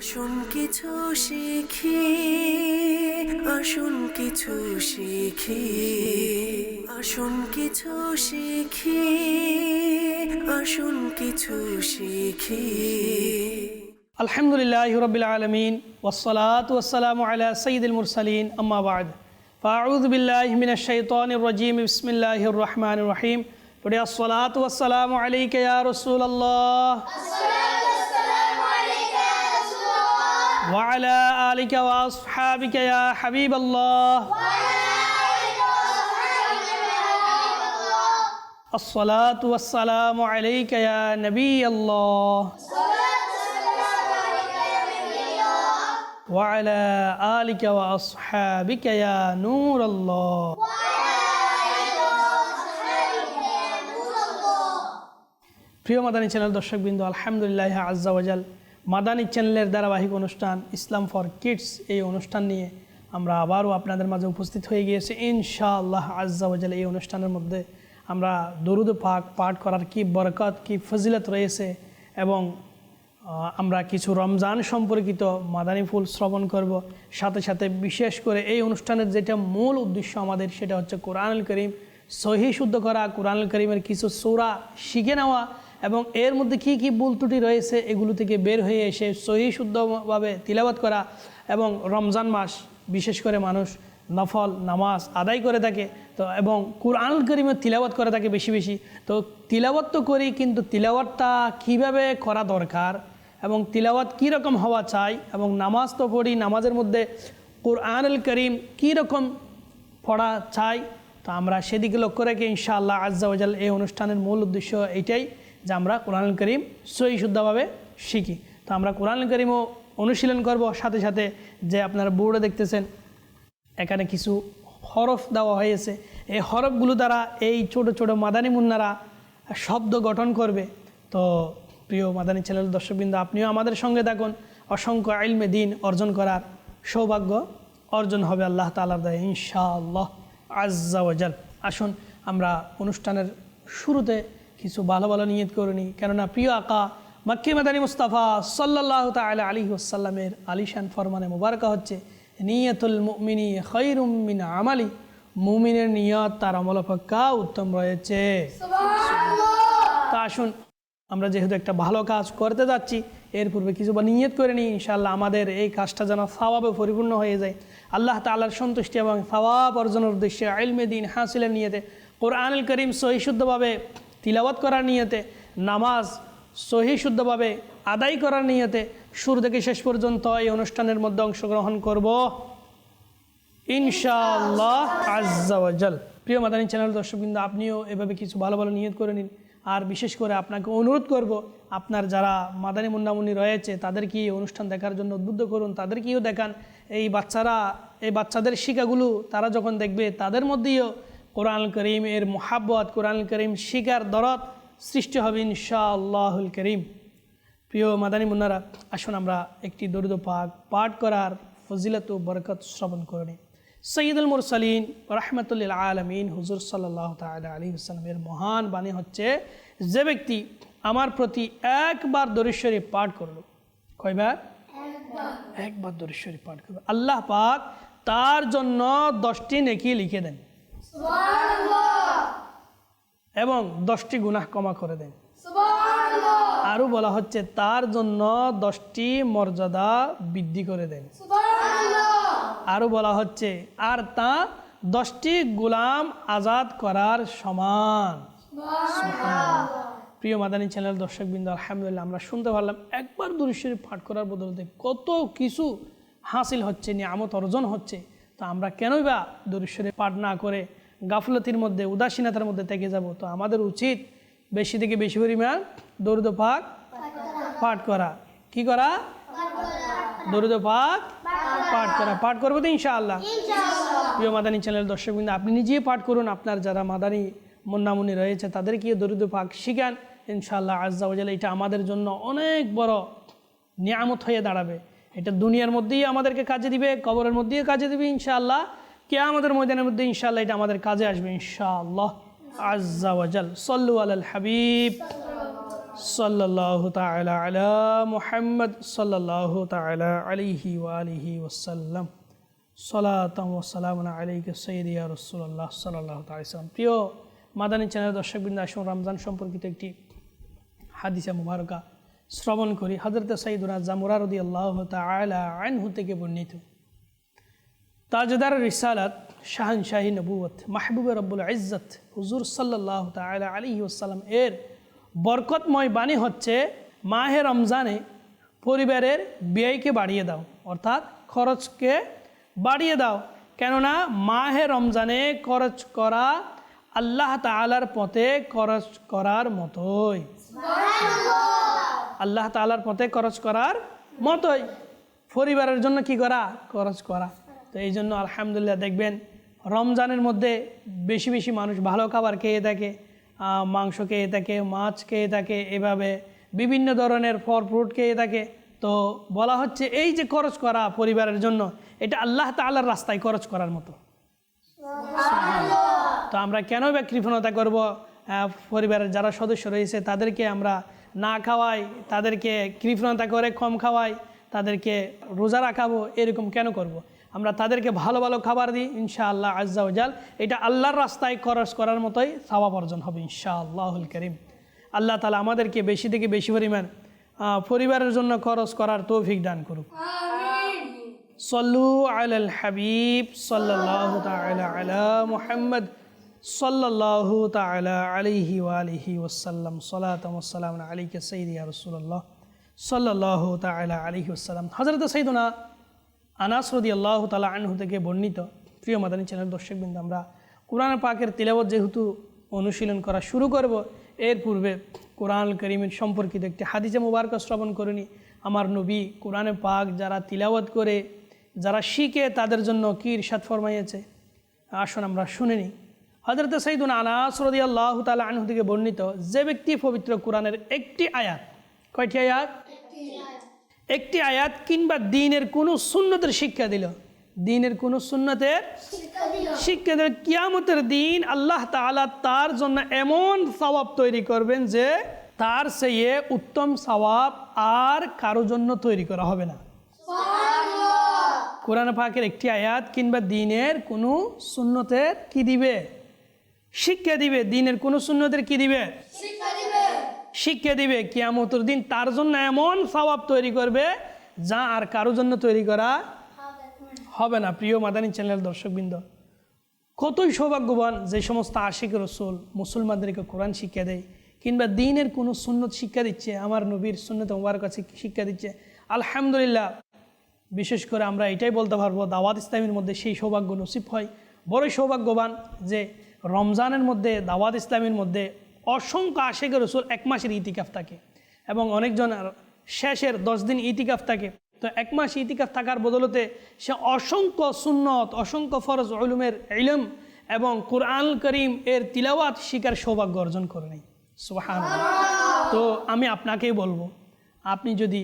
আসুন কিছু শিখি আসুন কিছু শিখি আসুন কিছু শিখি আসুন কিছু শিখি الحمد لله رب العالمين والصلاة والسلام على سيد المرسلين أما بعد فأعوذ بالله من الشيطان الرجيم بسم الله الرحمن الرحيم Today الصلاة والسلام عليك يا رسول الله وعلى آلك وأصحابك يا حبيب الله الصلاة والسلام عليك يا نبي الله وعلى آلك وأصحابك يا نور الله প্রিয় মাদানী চ্যানেল দর্শকবৃন্দ আলহামদুলিল্লাহ আজ্জাওয়াজাল মাদানী চ্যানেলের ধারাবাহিক অনুষ্ঠান ইসলাম ফর কিডস এই অনুষ্ঠান নিয়ে আমরা আবারও আপনাদের মাঝে উপস্থিত হয়ে গিয়েছি। ইনশাআল্লাহ আজ্জাওয়াজাল এই অনুষ্ঠানের মধ্যে আমরা দরুদ পাক পাঠ করার কি বরকত, কি ফজিলত রয়েছে এবং আমরা কিছু রমজান সম্পর্কিত মাদানী ফুল শ্রবণ করব। সাথে সাথে বিশেষ করে এই অনুষ্ঠানের যেটা মূল উদ্দেশ্য আমাদের সেটা হচ্ছে কোরআনুল করিম সহি শুদ্ধ করা, কোরআনুল করিমের কিছু সৌরা শিখে নেওয়া এবং এর মধ্যে কি কি ভুল ত্রুটি রয়েছে এগুলো থেকে বের হয়ে এসে সহি শুদ্ধভাবে তিলাবাত করা এবং রমজান মাস, বিশেষ করে মানুষ নফল, নামাজ আদায় করে থাকে, তো এবং কোরআনুল করিমের তিলাওয়াত করে থাকে বেশি বেশি। তো তিলাওয়াত তো করি, কিন্তু তিলাওয়াতটা কীভাবে করা দরকার এবং তিলাওয়াত কী রকম হওয়া চাই এবং নামাজ তো পড়ি, নামাজের মধ্যে কোরআনুল করিম কী রকম পড়া চাই, তো আমরা সেদিকে লক্ষ্য রেখে ইনশাআল্লাহ আজ্জাওয়াজাল এই অনুষ্ঠানের মূল উদ্দেশ্য এইটাই যে আমরা কোরআন করিম সহি শুদ্ধভাবে শিখি। তো আমরা কোরআন করিমও অনুশীলন করব, সাথে সাথে যে আপনারা বোর্ডে দেখতেছেন, এখানে কিছু হরফ দেওয়া হয়েছে। এই হরফগুলো দ্বারা এই ছোট ছোট মাদানী মুন্নারা শব্দ গঠন করবে। তো প্রিয় মাদানী চ্যানেল দর্শকবৃন্দ, আপনিও আমাদের সঙ্গে থাকুন। অসংখ্য আইলমে দিন অর্জন করার সৌভাগ্য অর্জন হবে আল্লাহ তালার দায়, ইনশাআল্লাহ। আজ্জাওয়াজাল আসুন আমরা অনুষ্ঠানের শুরুতে কিছু ভালো ভালো নিয়ত করে নিই কেননা প্রিয় আকা মাক্কি মাদানী মুস্তাফা সাল্লাহ তালা আলী ওসাল্লামের আলিশান ফরমানে মুবারকা হচ্ছে নিয়তুল মুমিনী খৈরুম মিন আমালি। মুমিনের নিয়ত তার আমল অপেক্ষা উত্তম রয়েছে। তা আসুন আমরা যেহেতু একটা ভালো কাজ করতে যাচ্ছি এর পূর্বে কিছু বা নিয়ত করে নিই ইনশাআল্লাহ আমাদের এই কাজটা যেন সওয়াবে পরিপূর্ণ হয়ে যায়। আল্লাহ তাআলার সন্তুষ্টি এবং সওয়াব অর্জনের উদ্দেশ্যে আইলমে দিন হাসিলের নিয়তে কোরআনুল করিম সহি শুদ্ধভাবে তিলাওয়াত করার নিয়তে, নামাজ সহি শুদ্ধভাবে আদায় করার নিয়তে শুরু থেকে শেষ পর্যন্ত এই অনুষ্ঠানের মধ্যে অংশগ্রহণ করব। ইনশাআল্লাহ আজ্জাওয়াজাল প্রিয় মাদানী চ্যানেল দর্শকবৃন্দ আপনিও এভাবে কিছু ভালো ভালো নিয়ত করে নিন। আর বিশেষ করে আপনাকে অনুরোধ করব, আপনার যারা মাদানী মুন্নামুনি রয়েছে, তাদেরকে এই অনুষ্ঠান দেখার জন্য উদ্বুদ্ধ করুন। তাদেরকেও দেখান। এই বাচ্চারা, এই বাচ্চাদের শিকাগুলো তারা যখন দেখবে, তাদের মধ্যেও কোরআন করিম এর মোহাব্বত কোরআন করিম শিকার দরদ সৃষ্টি হবে ইনশাআল্লাহুল করিম। প্রিয় মাদানী মুন্নারা আসুন আমরা একটি দরিদ পাক পাঠ করার ফজিলত ও বরকত শ্রবণ করে নিই। সঈদুল মুরসালিন রহমতুল্লিল আলমিন হুজুর সাল্লাহ তালা আলী হুসালামের মহান বাণী হচ্ছে যে ব্যক্তি আমার প্রতি একবার দরিশ্বরী পাঠ করল কয়বার? একবার। দরিশ্বরী পাঠ করবে আল্লাহ পাক তার জন্য দশটি নেকি লিখে দেন। এবং দশটি গুনাহ ক্ষমা করে দেন। আরও বলা হচ্ছে তার জন্য দশটি মর্যাদা বৃদ্ধি করে দেন। আরও বলা হচ্ছে আর তা দশটি গোলাম আজাদ করার সমান। প্রিয় মাদানী চ্যানেল দর্শকবৃন্দ আলহামদুলিল্লাহ আমরা শুনতে পারলাম একবার দুরুশ্বরী পাঠ করার বদলতে কত কিছু হাসিল হচ্ছে নিয়ামত অর্জন হচ্ছে। তো আমরা কেনই বা দুরুশ্বরী পাঠ না করে গাফলতির মধ্যে, উদাসীনতার মধ্যে থেকে যাব। তো আমাদের উচিত বেশি থেকে বেশি পরিমাণ দরুদ পাক পাঠ করা। কি করা? দরুদ পাক পাঠ করা। পাঠ করব তো ইনশাআল্লাহ। প্রিয় মাদানী চ্যানেল দর্শকবৃন্দ, আপনি নিজেই পাঠ করুন। আপনার যারা মাদানী মুন্নামুনি রয়েছে তাদেরকে দরুদ পাক শিখান? ইনশাআল্লাহ আজ্জাওয়াজাল এটা আমাদের জন্য অনেক বড় নিয়ামত হয়ে দাঁড়াবে। এটা দুনিয়ার মধ্যেই আমাদেরকে কাজে দিবে, কবরের মধ্যেই কাজে দিবে ইনশাআল্লাহ। কে আমাদের ময়দানের মধ্যে ইনশাআল্লাহ এটা আমাদের কাজে আসবে, ইনশাআল্লাহ। আজ্জাওয়াজাল সল্লু আলাল হাবিব। সাল্লাল্লাহু তাআলা আলা মুহাম্মদ সাল্লাল্লাহু তাআলা আলাইহি ওয়া আলিহি ওয়াসাল্লাম। সালাতাম ওয়া সালামুন আলাইকা সাইয়্যিদি রাসূলুল্লাহ সাল্লাল্লাহু তাআলা আলাইহি প্রিয় মাদানী চ্যানেল দর্শকবৃন্দ, আসুন রমজান সম্পর্কিত একটি হাদিসা মুবারকা শ্রবণ করি। হজরত সাইদুনা জামুরা রদি আল্লাহ তালা আনহু থেকে বর্ণিত। তাজদার রিসালাত শাহনশাহী নবুয়ত মাহবুব রব্বুল ইজ্জত হুজুর সাল্লাহ তালা আলী ওসাল্লাম এর বরকতময় বাণী হচ্ছে, মাহে রমজানে পরিবারের ব্যয়কে বাড়িয়ে দাও, অর্থাৎ খরচকে বাড়িয়ে দাও। কেননা মাহে রমজানে খরচ করা আল্লাহ তালার পথে খরচ করার মতোই। আল্লাহ তালার পথে খরচ করার মতোই। পরিবারের জন্য কি করা? খরচ করা। তো এই জন্য আলহামদুলিল্লাহ দেখবেন রমজানের মধ্যে বেশি বেশি মানুষ ভালো খাবার খেয়ে থাকে মাংস খেয়ে থাকে মাছ খেয়ে থাকে এভাবে বিভিন্ন ধরনের ফল ফ্রুট খেয়ে থাকে। তো বলা হচ্ছে এই যে খরচ করা পরিবারের জন্য এটা আল্লাহ তাল্লাহর রাস্তায় খরচ করার মতো। তো আমরা কেন বা কৃপণতা করব পরিবারের যারা সদস্য রয়েছে তাদেরকে আমরা না খাওয়াই তাদেরকে কৃপণতা করে কম খাওয়াই তাদেরকে রোজা রাখাবো এরকম কেন করব। আমরা তাদেরকে ভালো ভালো খাবার দিই ইনশাআল্লাহ আজ্জাউজাল এটা আল্লাহর রাস্তায় খরচ করার মতোই সবাব অর্জন হবে ইনশাআল্লাহুল করিম। আল্লাহ তালা আমাদেরকে বেশি থেকে বেশি পরিমাণ পরিবারের জন্য খরচ করার তৌফিক দান করুক। সল্লু আল হাবিব সাল্লাহ আলা মুহাম্মদ সাল্লাহ তালা আলিহি আলিহি ওসাল্লাম সালাতাম আলীকে সঈদিয়া রসুল্লাহ সাল্লাহ তালা আলহি ওসাল্লাম হজরত সঈদুনা আনাস রদি আল্লাহ তালা আনহু থেকে বর্ণিত। প্রিয় মাদানী চ্যানেল দর্শকবৃন্দ, আমরা কোরআন পাকের তিলাবত যেহেতু অনুশীলন করা শুরু করব, এর পূর্বে কোরআন করিমের সম্পর্কিত একটি হাদিসে মুবারক শ্রবণ করিনি আমার নবী কোরআনে পাক যারা তিলাওয়াত করে, যারা শিখে তাদের জন্য কী ইরশাদ ফরমাইয়েছে, আসুন আমরা শুনে নিই হজরত সঈদুন আনাস রদি আল্লাহ তালা আনহু থেকে বর্ণিত যে ব্যক্তি পবিত্র কোরআনের একটি আয়াত। কয়টি আয়াত। একটি আয়াত কিংবা দিনের কোনো সুন্নতের শিক্ষা দিল। দিনের কোনো সুন্নতের শিক্ষা দিল। কিয়ামতের দিন আল্লাহ তাআলা তার জন্য এমন সওয়াব তৈরি করবেন যে তার সেই উত্তম সওয়াব আর কারও জন্য তৈরি করা হবে না। কোরআন পাকের একটি আয়াত কিংবা দিনের কোনো সুন্নতের কি দিবে? শিক্ষা দিবে। দিনের কোনো সুন্নতের কি দিবে? শিক্ষা দিবে। কিয়ামতের দিন তার জন্য এমন সওয়াব তৈরি করবে, যা আর কারও জন্য তৈরি করা হবে না। প্রিয় মাদানী চ্যানেল দর্শকবৃন্দ, কতই সৌভাগ্যবান যে সমস্ত আশিক রসুল মুসলমানদেরকে কোরআন শিক্ষা দেয়, কিংবা দিনের কোনো সুন্নত শিক্ষা দিচ্ছে, আমার নবীর সুন্নত মুবারক কাছে শিক্ষা দিচ্ছে। আলহামদুলিল্লাহ, বিশেষ করে আমরা এটাই বলতে পারব, দাওয়াত ইসলামের মধ্যে সেই সৌভাগ্য নসিব হয়। বড়ই সৌভাগ্যবান যে রমজানের মধ্যে, দাওয়াত ইসলামের মধ্যে অসংখ্য আশেখ রসুল এক মাসের ইতিকাফ থাকে এবং অনেকজন শেষের দশ দিন ইতিকাফ থাকে। তো এক মাস ইতিকাফ থাকার বদলতে সে অসংখ্য সুন্নত, অসংখ্য ফরজ উলুমের ইলম এবং কোরআন করিম এর তিলাওয়াত শিকার সৌভাগ্য অর্জন করে নেই সুবাহান তো আমি আপনাকেই বলব, আপনি যদি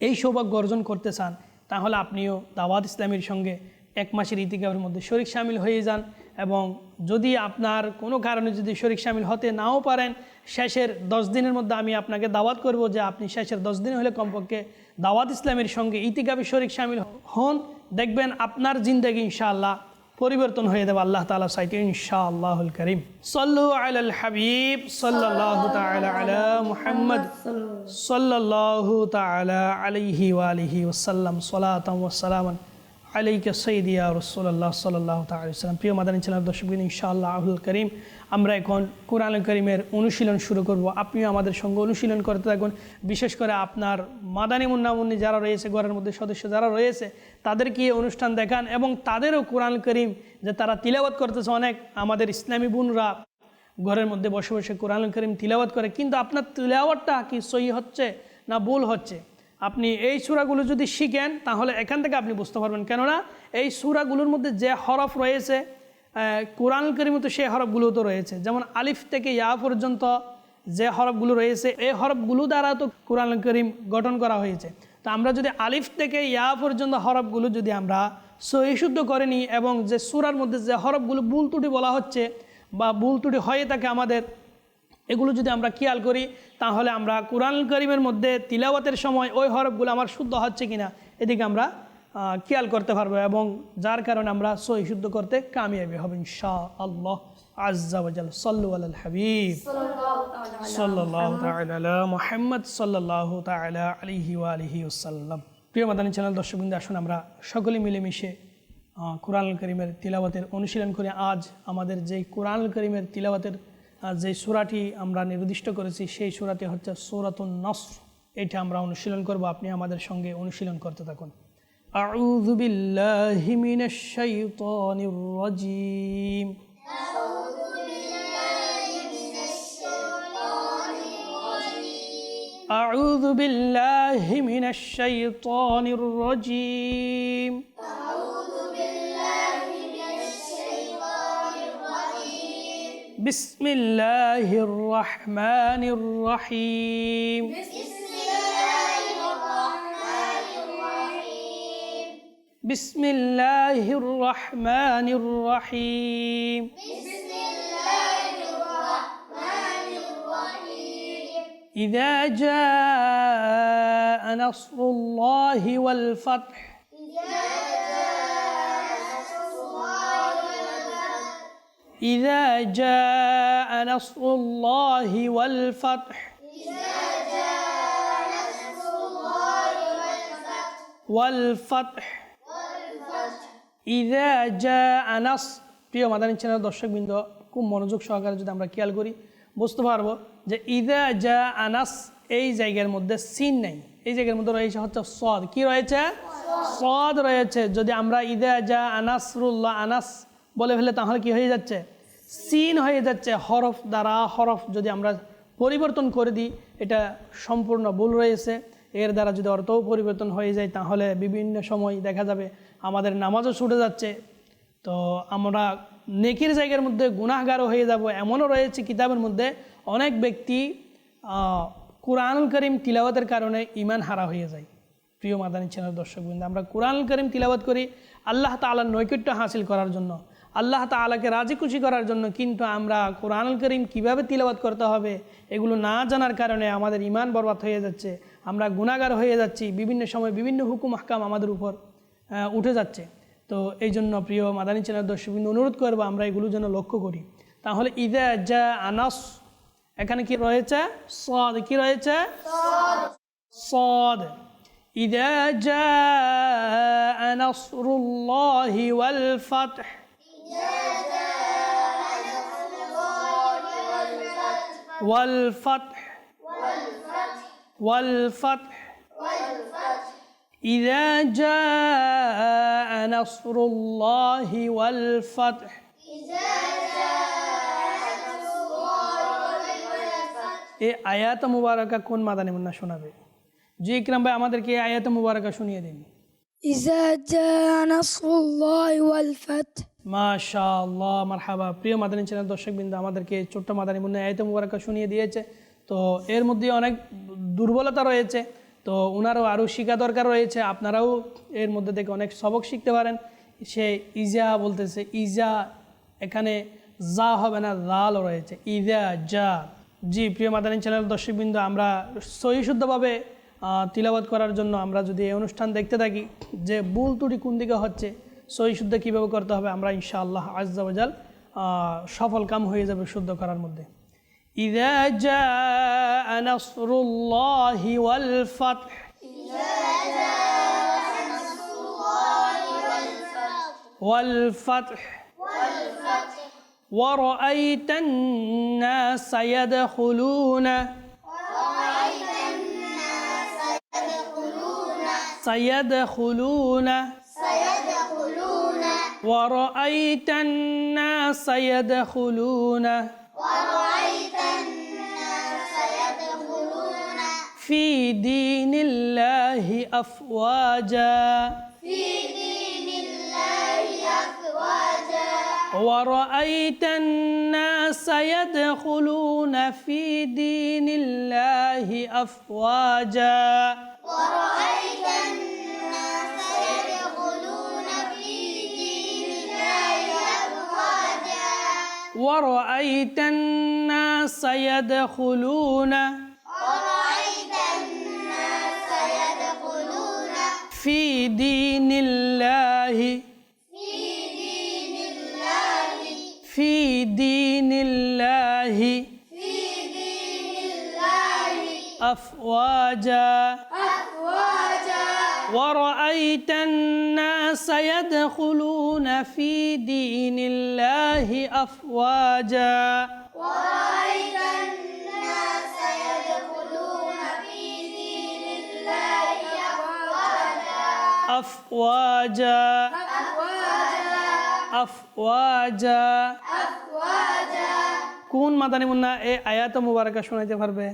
এই সৌভাগ্য অর্জন করতে চান, তাহলে আপনিও দাওয়াত ইসলামের সঙ্গে এক মাসের ইতিকাফের মধ্যে শরিক সামিল হয়ে যান। এবং যদি আপনার কোনো কারণে যদি শরিক সামিল হতে নাও পারেন, শেষের দশ দিনের মধ্যে আমি আপনাকে দাওয়াত করব যে আপনি শেষের দশ দিন হলে কমপক্ষে দাওয়াত ইসলামের সঙ্গে ইতিকাফে শরিক সামিল হন। দেখবেন আপনার জিন্দগি ইনশাআল্লাহ পরিবর্তন হয়ে যাবে আল্লাহ তালা সাইতে ইনশাআল্লাহুল করিম। সল্লু আলাল হাবিব আলা মুহাম্মদ আলাইহি ওয়া আলিহি ওয়াসাল্লাম। সালাতাম ওয়া সালামান আলাইকা সৈদিয়া রসোল্লাহ সাল্লাহ তালাম প্রিয় মাদানী ছিলাম দর্শকবিন ইনশাআল্লাহ আহুল করিম, আমরা এখন কোরআন করিমের অনুশীলন শুরু করব। আপনিও আমাদের সঙ্গে অনুশীলন করতে থাকুন। বিশেষ করে আপনার মাদানী মুন্নামুন্নি যারা রয়েছে, ঘরের মধ্যে সদস্য যারা রয়েছে, তাদেরকে এই অনুষ্ঠান দেখান এবং তাদেরও কোরআন করিম যে তারা তিলাবাত করতেছে, অনেক আমাদের ইসলামী বোনরা ঘরের মধ্যে বসে বসে কোরআন করিম তিলাওয়াত করে, কিন্তু আপনার তিলাওয়াতটা কি সহি হচ্ছে না ভুল হচ্ছে? আপনি এই সুরাগুলো যদি শিখেন, তাহলে এখান থেকে আপনি বুঝতে পারবেন। কেননা এই সুরাগুলোর মধ্যে যে হরফ রয়েছে কোরআন করিমে তো সেই হরফগুলো তো রয়েছে। যেমন আলিফ থেকে ইয়া পর্যন্ত যে হরফগুলো রয়েছে, এই হরফগুলো দ্বারা তো কোরআন করিম গঠন করা হয়েছে। তো আমরা যদি আলিফ থেকে ইয়া পর্যন্ত হরফগুলো যদি আমরা সহিশুদ্ধ করে নিই এবং যে সুরার মধ্যে যে হরফগুলো ভুল ত্রুটি বলা হচ্ছে বা ভুল ত্রুটি হয়ে থাকে আমাদের এগুলো যদি আমরা খেয়াল করি তাহলে আমরা কোরআন করিমের মধ্যে তিলাওয়াতের সময় ওই হরফগুলো আমার শুদ্ধ হচ্ছে কিনা এদিকে আমরা খেয়াল করতে পারব এবং যার কারণে আমরা সহি শুদ্ধ করতে কামিয়াবি হবে ইনশা আল্লাহ আজ্জাওয়াজাল সাল্লু আল হাবিব। মোহাম্মদ সাল্লাহ তালা আলিহি ওসাল্লাম প্রিয় মাদানী চ্যানেল দর্শকবৃন্দ আসুন আমরা সকলে মিলেমিশে কোরআন করিমের তিলাওয়াতের অনুশীলন করে আজ আমাদের যেই কোরআন করিমের তিলাওয়াতের আহ, যে সুরাটি আমরা নির্দিষ্ট করেছি সেই সুরাটি হচ্ছে সুরাতুন নসর এটা আমরা অনুশীলন করব আপনি আমাদের সঙ্গে অনুশীলন করতে থাকুন أعوذ بالله من الشيطان الرجيم أعوذ بالله من الشيطان الرجيم بسم الله الرحمن الرحيم. بسم الله الرحمن الرحيم. إذا جاء نصر الله والفتح إذا جاء نصر الله والفتح والفتح إذا جاء نصر প্রিয় মাদানী চ্যানেল দর্শকবৃন্দ খুব মনোযোগ সহকারে যদি আমরা খেয়াল করি বুঝতে পারবো যে ইদা যা আনাস এই জায়গার মধ্যে সিন নেই এই জায়গার মধ্যে রয়েছে হচ্ছে সদ কি রয়েছে সদ রয়েছে যদি আমরা ইদা যা আনাসরুল্লাহ আনাস বলে ফেলে তাহলে কি হয়ে যাচ্ছে? সিন হয়ে যাচ্ছে। হরফ দ্বারা হরফ যদি আমরা পরিবর্তন করে দিই, এটা সম্পূর্ণ ভুল রয়েছে। এর দ্বারা যদি অর্থও পরিবর্তন হয়ে যায়, তাহলে বিভিন্ন সময় দেখা যাবে আমাদের নামাজও ছুটে যাচ্ছে। তো আমরা নেকির জায়গার মধ্যে গুনাহগারও হয়ে যাব। এমনও রয়েছে কিতাবের মধ্যে অনেক ব্যক্তি কোরআনুল করিম তিলাওয়াতের কারণে ইমান হারা হয়ে যায়। প্রিয় মাদানী চ্যানেল দর্শকবৃন্দ, আমরা কোরআনুল করিম তিলাওয়াত করি আল্লাহ তালার নৈকট্য হাসিল করার জন্য। আল্লাহ তালাকে রাজি খুশি করার জন্য কিন্তু আমরা কোরআনুল করিম কীভাবে তিলাবাত করতে হবে এগুলো না জানার কারণে আমাদের ইমান বরবাদ হয়ে যাচ্ছে, আমরা গুণাগার হয়ে যাচ্ছি, বিভিন্ন সময় বিভিন্ন হুকুম হাকাম আমাদের উপর উঠে যাচ্ছে। তো এই জন্য প্রিয় মাদানী চেনার দর্শকবিন্দু, অনুরোধ করব আমরা এগুলো যেন লক্ষ্য করি। তাহলে ইদা যা আনাস, এখানে কি রয়েছে? সদ, কি রয়েছে? সদ। ইদা যা আনাসরুল্লাহি ওয়াল نصر الله والفتح والفتح والفتح إذا جاء نصر الله والفتح এই আয়াত মুবারকা কোন মাদানি মুন্না শোনাবে জি ইকরাম ভাই আমাদেরকে এই আয়াত মুবারকা শুনিয়ে দিন إذا جاء نصر الله والفتح মাশাআল্লাহ, মারহাবা। প্রিয় মাদানী চ্যানেল দর্শকবৃন্দ, আমাদেরকে ছোট্ট মাদানী মুন্না আয়াত মুবারকা শুনিয়ে দিয়েছে। তো এর মধ্যে অনেক দুর্বলতা রয়েছে, তো ওনারও আরও শেখা দরকার রয়েছে। আপনারাও এর মধ্যে থেকে অনেক সবক শিখতে পারেন। সে ইজা বলতেছে, ইজা এখানে যা হবে না লাল রয়েছে। ইজা, যা। জি, প্রিয় মাদানী চ্যানেল দর্শকবৃন্দ, আমরা সহি শুদ্ধভাবে তিলাবাত করার জন্য আমরা যদি এই অনুষ্ঠান দেখতে থাকি, যে ভুল ত্রুটি কোন দিকে হচ্ছে সহি শুদ্ধ কীভাবে করতে হবে আমরা ইনশাআল্লাহ আজাল সফল কাম হয়ে যাবে শুদ্ধ করার মধ্যে إذا جاء نصر الله والفتح والفتح ورأيت الناس يدخلون سيدخلون ورأيت الناس يدخلون. في دين الله أفواجا. ورأيت الناس يدخلون في دين الله أفواجا. ورأيت الناس يدخلون. ورأيت الناس يدخلون في دين الله في دين الله. في دين الله. في دين الله. أفواجا. ورأيت الناس يدخلون في دين الله أفواجا أفواجا أفواجا কোন মাদানী মুন্না এই আয়াত মুবারকা শোনাইতে পারবে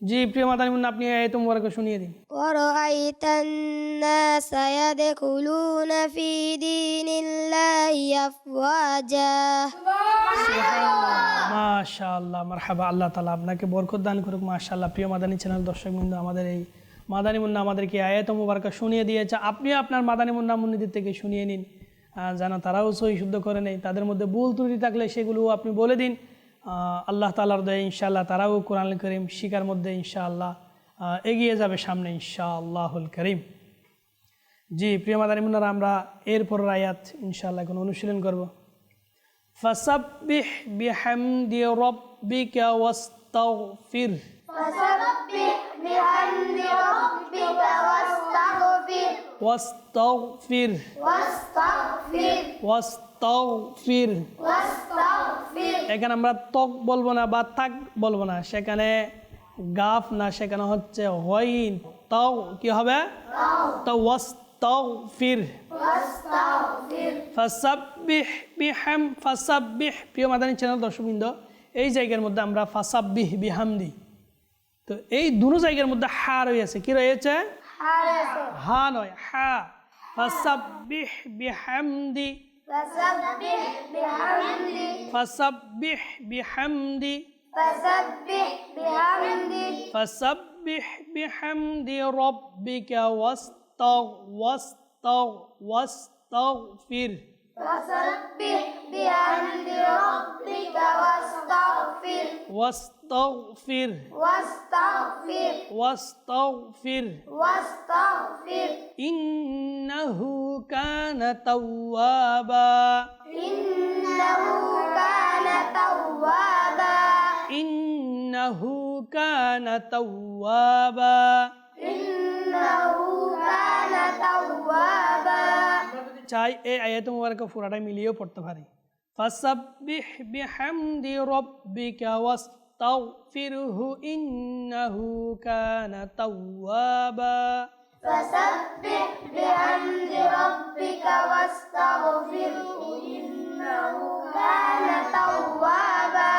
জি প্রিয় মাদানী মুন্না আপনি এই আয়াত মুবারকা শুনিয়ে দিন ورأيت الناس يدخلون في دين الله أفواجا মাশাআল্লাহ মারহাবা আল্লাহ তালা আপনাকে বরকত দান করুক মাশাআল্লাহ প্রিয় মাদানী চ্যানেল দর্শক বিন্দু আমাদের এই মাদানী মুন্না আমাদেরকে আয়াত মুবারকা শুনিয়ে দিয়েছে আপনিও আপনার মাদানী মুন্না মুন্নিদের থেকে শুনিয়ে নিন আহ, যেন তারাও সহি শুদ্ধ করে নেই তাদের মধ্যে ভুল ত্রুটি থাকলে সেগুলো আপনি বলে দিন আহ, আল্লাহ তালার দয়ে ইনশাআল্লাহ তারাও কোরআন করিম শিকার মধ্যে ইনশাআল্লাহ আহ, এগিয়ে যাবে সামনে ইনশাআল্লাহুল করিম জি প্রিয় মাদানী মুন্নারা আমরা এরপর আয়াত ইনশাআল্লাহ এখন অনুশীলন করব فسبح بحمد ربك واستغفر واستغفر واستغفر এখানে আমরা তক বলব না বা তাক বলব না সেখানে গাফ না সেখানে হচ্ছে হইন তাও কি হবে? তো ওয়াস্তাগফির ফাসাব্বিহ বিহাম ফাসাব্বিহ। প্রিয় মাদানী চ্যানেল দর্শকবৃন্দ এই জায়গার মধ্যে আমরা ফাসাব্বিহ বিহামদি। তো এই দুটো জায়গার মধ্যে হা রয়েছে কি রয়েছে। হা নয় হা। ফাসাব্বিহ বিহামদি। فسبح بحمد. فسبح بحمد. فسبح بحمد. فسبح بحمد ربك واستغ واستغ واستغفر. فسبح بحمد ربك واستغفر. واستغفر إنه كان توابا إنه كان توابا চাই এই আয়াত মুবারক পুরাটা মিলিয়েও পড়তে পারি ফাসাব্বিহ বিহামদি রাব্বিকা ওয়াস্তাগফিরহু ইন্নাহু কানা তাওয়াবা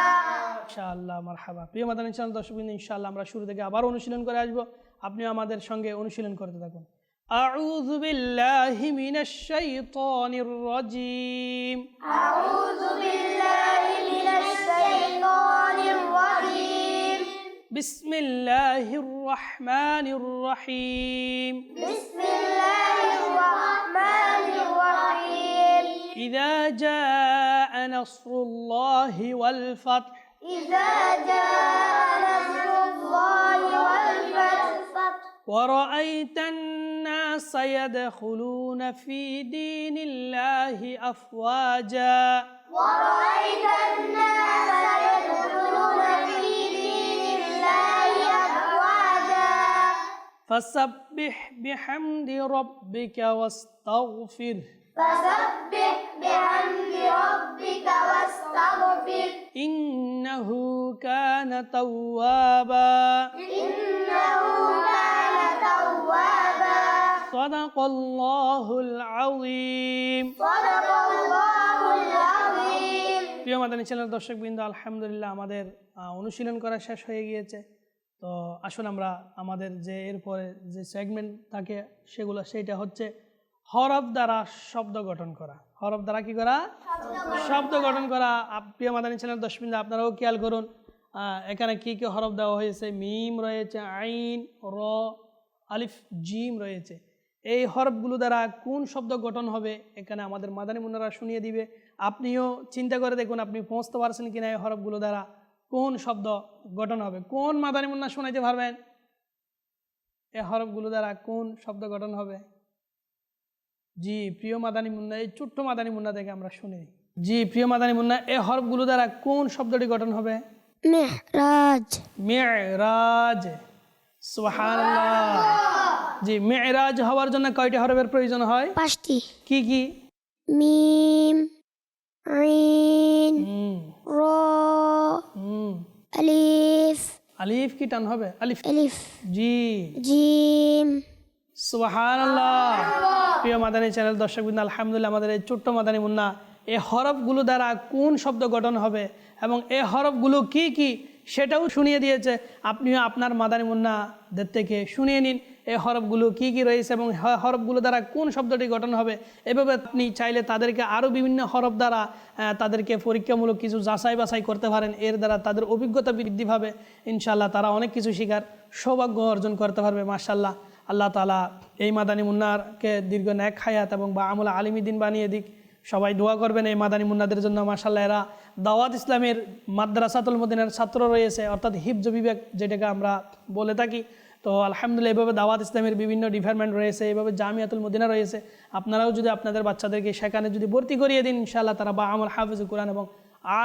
ইনশাআল্লাহ মারহাবা প্রিয় মাদানী চ্যানেল দর্শকবৃন্দ ইনশাআল্লাহ আমরা শুরু থেকে আবার অনুশীলন করে আসব আপনিও আমাদের সঙ্গে অনুশীলন করতে থাকুন أعوذ بالله من الشيطان الرجيم بسم الله الرحمن الرحيم. بسم الله الرحمن الرحيم. إذا جاء نصر الله والفتح. إذا جاء نصر الله والفتح. ورأيت الناس يدخلون في دين الله أفواجا. ورأيت الناس يدخلون فسبح بحمد ربك واستغفر إنه كان توابا صدق الله العظيم প্রিয় মাদানী চ্যানেল দর্শক বিন্দু আলহামদুলিল্লাহ আমাদের আহ, অনুশীলন করা শেষ হয়ে গিয়েছে তো আসুন আমরা আমাদের যে এরপরে যে সেগমেন্ট থাকে সেগুলো, সেইটা হচ্ছে হরফ দ্বারা শব্দ গঠন করা। হরফ দ্বারা কি করা? শব্দ গঠন করা। প্রিয় মাদানী চ্যানেল দর্শক বিন্দু আপনারাও খেয়াল করুন এখানে কি কি হরফ দেওয়া হয়েছে? মিম রয়েছে, আইন, র, আলিফ, জিম রয়েছে। এই হরফগুলো দ্বারা কোন শব্দ গঠন হবে? এখানে আমাদের মাদানী মুন্নারা শুনিয়ে দিবে। আপনিও চিন্তা করে দেখুন, আপনি পৌঁছতে পারছেন কিনা এই হরফগুলো দ্বারা। কোন শব্দ গঠন হবে? কোন মাদানী মুন্না শোনাইতে পারবেন? এ হরফগুলো দ্বারা কোন শব্দ গঠন হবে? জি প্রিয় মাদানী মুন্না এই ছোট্ট মাদানী মুন্না থেকে আমরা শুনি। জি প্রিয় মাদানী মুন্না এ হরফগুলো দ্বারা কোন শব্দটি গঠন হবে? মেহরাজ। মেরাজ সুবহানাল্লাহ। জি মেরাজ হওয়ার জন্য কয়টি হরফের প্রয়োজন হয়? পাঁচটি। কি কি? মিম আইন। র আলিফ। আলিফ কি টান হবে? আলিফ। আলিফ। জি জিম। সুবহানাল্লাহ। প্রিয় মাদানী চ্যানেল দর্শকবৃন্দ আলহামদুলিল্লাহ আমাদের এই ছোট্ট মাদানী মুন্না এই হরফগুলো দ্বারা কোন শব্দ গঠন হবে এবং এই হরফগুলো কি কি সেটাও শুনিয়ে দিয়েছে। আপনিও আপনার মাদানী মুন্নাদের থেকে শুনিয়ে নিন। এই হরফগুলো কি কি রয়েছে এবং হরফগুলো দ্বারা কোন শব্দটি গঠন হবে? এভাবে আপনি চাইলে তাদেরকে আরও বিভিন্ন হরফ দ্বারা তাদেরকে পরীক্ষামূলক কিছু যাচাই বাছাই করতে পারেন। এর দ্বারা তাদের অভিজ্ঞতা বৃদ্ধি পাবে। ইনশাল্লাহ তারা অনেক কিছু শেখার সৌভাগ্য অর্জন করতে পারবে মার্শাল্লাহ আল্লাহ তালা এই মাদানী মুন্নারকে দীর্ঘ ন্যাক হায়াত এবং বা আমলা আলিমী দিন বানিয়ে দিক। সবাই দোয়া করবেন এই মাদানী মুন্নাদের জন্য মার্শাল্লাহ এরা দাওয়াত ইসলামের মাদ্রাসাতুল মদিনার ছাত্র রয়েছে, অর্থাৎ হিফজ বিবেক যেটাকে আমরা বলে থাকি। তো আলহামদুলিল্লাহ, এভাবে দাওয়াত ইসলামের বিভিন্ন ডিপার্টমেন্ট রয়েছে, এভাবে জামিয়াতুল মদিনা রয়েছে। আপনারাও যদি আপনাদের বাচ্চাদেরকে সেখানে যদি ভর্তি করিয়ে দিন, ইনশাআল্লাহ তারা বা আমল হাফিজ কোরআন এবং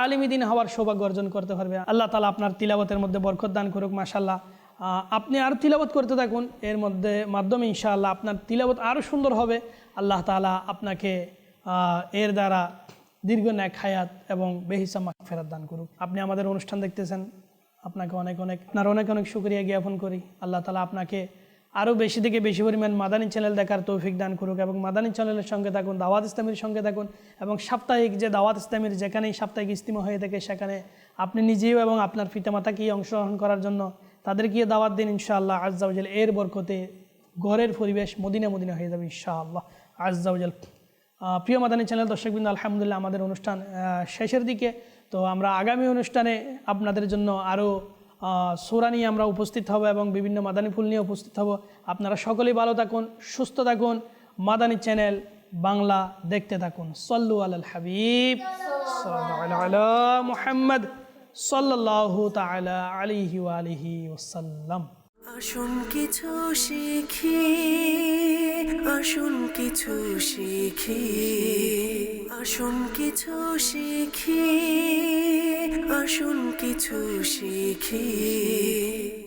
আলিমী দিন হওয়ার সৌভাগ্য অর্জন করতে পারবে। আল্লাহ তালা আপনার তিলাবতের মধ্যে বরকত দান করুক মাশাল্লাহ আপনি আর তিলাবত করতে থাকুন, এর মধ্যে মাধ্যমে ইনশাআল্লাহ আপনার তিলাবত আরও সুন্দর হবে। আল্লাহ তালা আপনাকে এর দ্বারা দীর্ঘ ন্যাক হায়াত এবং বেহিসা ফেরত দান করুক। আপনি আমাদের অনুষ্ঠান দেখতেছেন আপনাকে অনেক অনেক আপনার অনেক অনেক শুক্রিয়া জ্ঞাপন করি। আল্লাহ তালা আপনাকে আরও বেশি থেকে বেশি পরিমাণ মাদানী চ্যানেল দেখার তৌফিক দান করুক এবং মাদানী চ্যানেলের সঙ্গে থাকুন দাওয়াত ইসলামের সঙ্গে থাকুন এবং সাপ্তাহিক যে দাওয়াত ইসলামের যেখানেই সাপ্তাহিক ইস্তিমা হয়ে থাকে সেখানে আপনি নিজেও এবং আপনার পিতামাতাকেই অংশগ্রহণ করার জন্য তাদেরকে দাওয়াত দিন ইনশাআল্লাহ আজ্জাউজাল এর বরকতে ঘরের পরিবেশ মদিনা মদিনা হয়ে যাবে ইনশাআল্লাহ আজ্জাউজাল আহ, প্রিয় মাদানী চ্যানেল দর্শকবৃন্দ আলহামদুলিল্লাহ আমাদের অনুষ্ঠান শেষের দিকে তো আমরা আগামী অনুষ্ঠানে আপনাদের জন্য আরও সোরা নিয়ে আমরা উপস্থিত হব এবং বিভিন্ন মাদানী ফুল নিয়ে উপস্থিত হব। আপনারা সকলেই ভালো থাকুন, সুস্থ থাকুন। মাদানী চ্যানেল বাংলা দেখতে থাকুন। সল্লু আল হাবিব। মুহাম্মদ। সাল্লাল্লাহু তাআলা আলাইহি ওয়া আলিহি ওয়াসাল্লাম। আসুন কিছু শিখি আসুন কিছু শিখি আসুন কিছু শিখি আসুন কিছু শিখি।